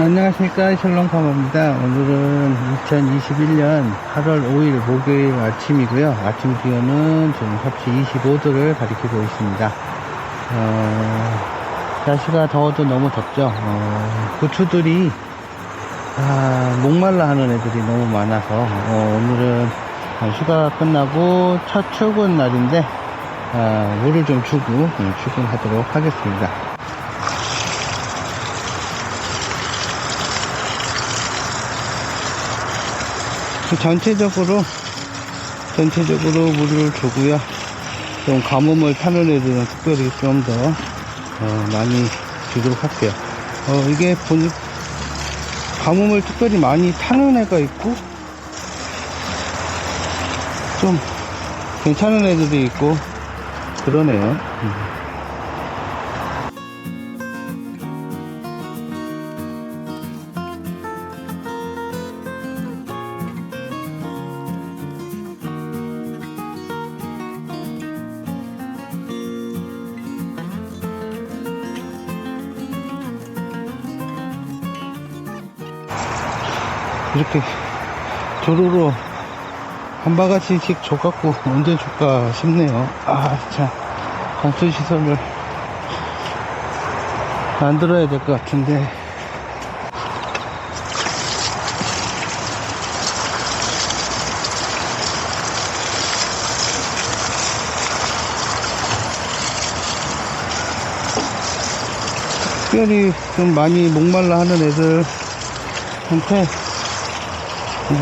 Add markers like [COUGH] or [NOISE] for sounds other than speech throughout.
안녕하십니까. 셜롱카머입니다. 오늘은 2021년 8월 5일 목요일 아침이고요. 아침 기온은 지금 섭씨 25도를 가리키고 있습니다. 어, 날씨가 더워도 너무 덥죠. 어, 고추들이 아, 목말라 하는 애들이 너무 많아서 어, 오늘은 휴가 끝나고 첫 출근 날인데 아, 물을 좀 주고 음, 출근하도록 하겠습니다 전체적으로 전체적으로 물을 주고요. 좀 가뭄을 타는 애들은 특별히 좀더 어, 많이 주도록 할게요. 어, 이게 보니 가뭄을 특별히 많이 타는 애가 있고 좀 괜찮은 애들이 있고 그러네요. 이렇게 조로로 한 바가지씩 줘갖고 언제 줄까 싶네요. 아, 참. 관수시설을 만들어야 될 것 같은데. 특별히 좀 많이 목말라 하는 애들한테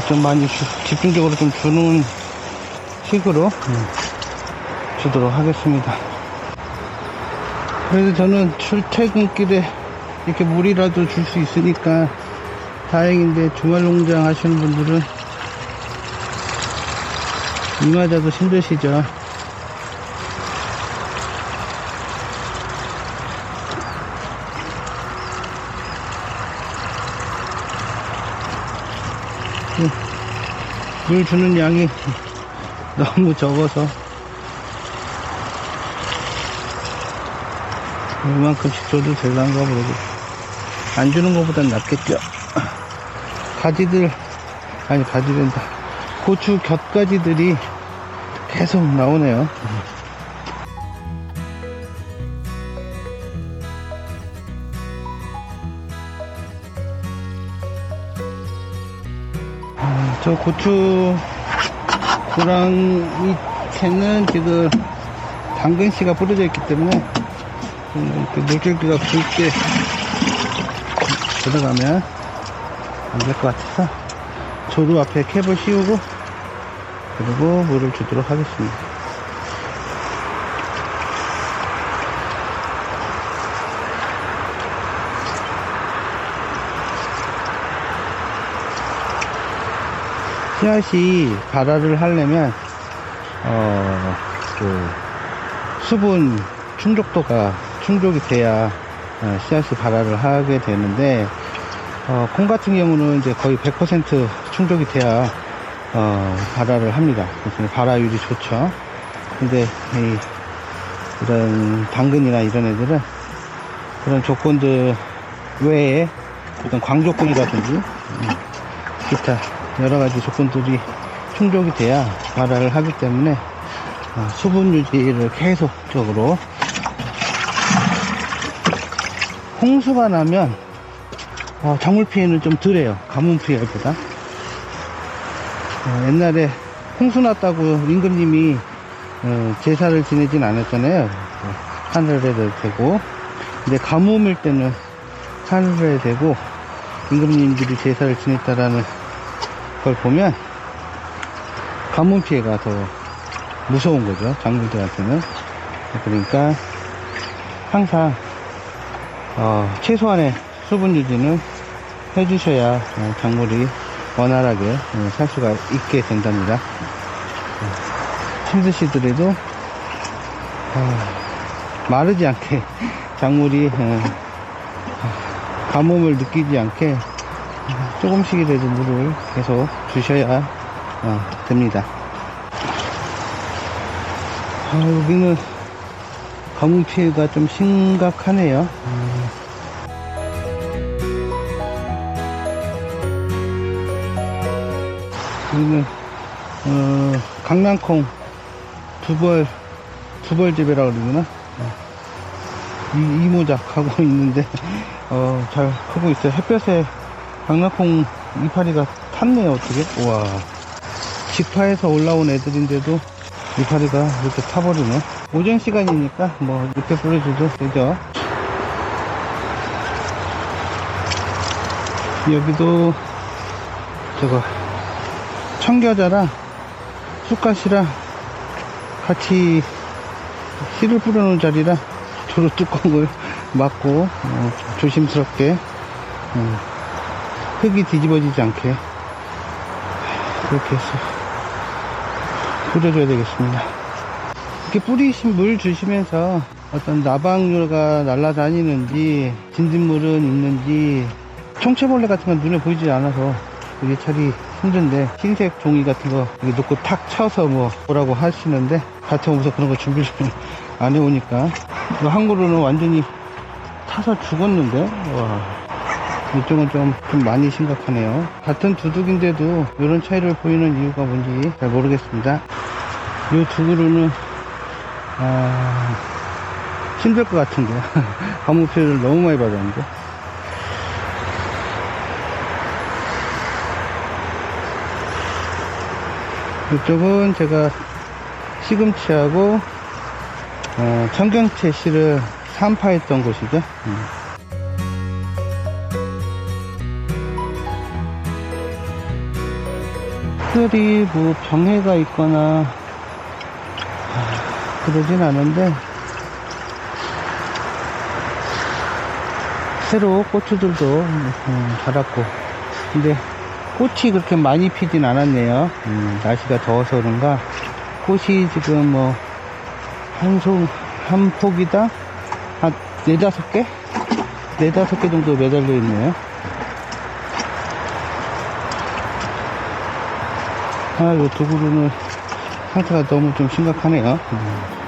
좀 많이 주- 집중적으로 좀 주는 식으로 음, 주도록 하겠습니다. 그래서 저는 출퇴근길에 이렇게 물이라도 줄 수 있으니까 다행인데 주말 농장 하시는 분들은 이마저도 힘드시죠. 물 주는 양이 [LAUGHS] 너무 적어서 이만큼씩 줘도 될란가 모르겠어. 안 주는 것보단 낫겠죠? [CLEARS THROAT] 가지들 아니 가지된다 고추 곁가지들이 계속 나오네요 저 고추 고랑 밑에는 지금 당근씨가 뿌려져 있기 때문에 물줄기가 굵게 들어가면 안 될 것 같아서 조루 앞에 캡을 씌우고 그리고 물을 주도록 하겠습니다. 씨앗이 발화를 하려면 어, 그 수분 충족도가 충족이 돼야 어, 씨앗이 발화를 하게 되는데 어, 콩 같은 경우는 이제 거의 100% 충족이 돼야 어, 발화를 합니다. 그래서 발화율이 좋죠. 근데 이, 이런 당근이나 이런 애들은 그런 조건들 외에 어떤 광조건이라든지 음, 기타 여러 가지 조건들이 충족이 돼야 발화를 하기 때문에 어, 수분 유지를 계속적으로. 홍수가 나면 어, 작물 피해는 좀 덜해요. 가뭄 피해보다. 어, 옛날에 홍수 났다고 임금님이 어, 제사를 지내진 않았잖아요. 어, 하늘에 대고. 근데 가뭄일 때는 하늘에 대고 임금님들이 제사를 지냈다라는 걸 보면 가뭄 피해가 더 무서운 거죠 작물들한테는. 그러니까 항상 어, 최소한의 수분 유지는 해주셔야 어, 작물이 원활하게 어, 살 수가 있게 된답니다. 어, 힘드시더라도 어, 마르지 않게 [LAUGHS] 작물이 어, 가뭄을 느끼지 않게 조금씩이라도 물을 계속 주셔야 어, 됩니다. 아, 여기는 가뭄 피해가 좀 심각하네요. 음. 여기는 어, 강낭콩 두벌 두벌집이라고 그러구나. 어. 이, 이모작 하고 [LAUGHS] 있는데 어, 잘 크고 있어요. 햇볕에 강낭콩 이파리가 탔네요. 어떻게? 와 직파에서 올라온 애들인데도 이파리가 이렇게 타버리네. 오전 시간이니까 뭐 이렇게 뿌려줘도 되죠. 여기도 저거 청겨자랑 쑥갓이랑 같이 씨를 뿌려놓은 자리라 도로 뚜껑을 [LAUGHS] 막고 어, 조심스럽게 어, 흙이 뒤집어지지 않게. 그렇게 해서 뿌려줘야 되겠습니다. 이렇게 뿌리신 물 주시면서 어떤 나방류가 날아다니는지 진딧물은 있는지 총체벌레 같은 건 눈에 보이지 않아서 예찰이 힘든데 흰색 종이 같은 거 여기 놓고 탁 쳐서 뭐 뭐라고 하시는데 같이 오면서 그런 거 준비를 [LAUGHS] 안 해오니까. 이거 한 그루는 완전히 타서 죽었는데? 와 이쪽은 좀, 좀 많이 심각하네요 같은 두둑인데도 이런 차이를 보이는 이유가 뭔지 잘 모르겠습니다 이 두 그루는 아 힘들 것 같은데요 가무 피해를 너무 많이 받았는데 이쪽은 제가 시금치하고 어, 청경채 씨를 산파했던 곳이죠. 음. 특별히 뭐 병해가 있거나 아, 그러진 않은데 새로 고추들도 음, 자랐고 근데 꽃이 그렇게 많이 피진 않았네요. 음, 날씨가 더워서 그런가 꽃이 지금 뭐한 소, 한 폭이다? 한 네다섯 개? 네다섯 개 정도 매달려 있네요. 아, 요두 그루는 상태가 너무 좀 심각하네요. 음.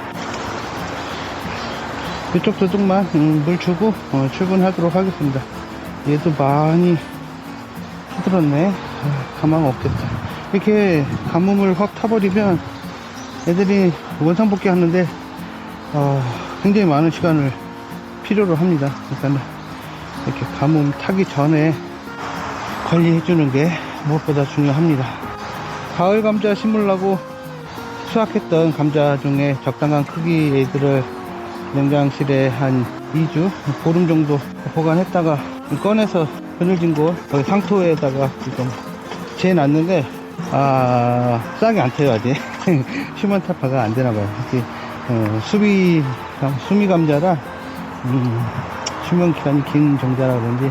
이쪽 도둑만 음, 물 주고 어, 출근하도록 하겠습니다. 얘도 많이 힘들었네. 아, 가망 없겠다. 이렇게 가뭄을 확 타버리면 애들이 원상복귀 하는데 어, 굉장히 많은 시간을 필요로 합니다. 그러니까 이렇게 가뭄 타기 전에 관리해주는 게 무엇보다 중요합니다. 가을 감자 심으려고 수확했던 감자 중에 적당한 크기 애들을 냉장실에 한 2주, 보름 정도 보관했다가 꺼내서 그늘진 곳, 거기 상토에다가 지금 재놨는데, 아, 싹이 안 터요, 아직. [LAUGHS] 휴먼 타파가 안 되나 봐요. 이렇게, 어, 수비, 수미 감자라, 음, 수명 기간이 긴 종자라 그런지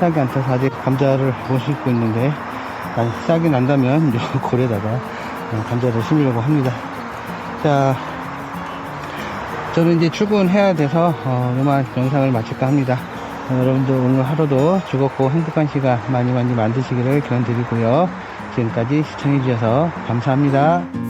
싹이 안 타서 아직 감자를 못 심고 있는데, 아, 싹이 난다면 요 골에다가 어, 감자를 심으려고 합니다. 자, 저는 이제 출근해야 돼서 어, 이만 영상을 마칠까 합니다. 어, 여러분들 오늘 하루도 즐겁고 행복한 시간 많이 많이 만드시기를 기원드리고요. 지금까지 시청해주셔서 감사합니다.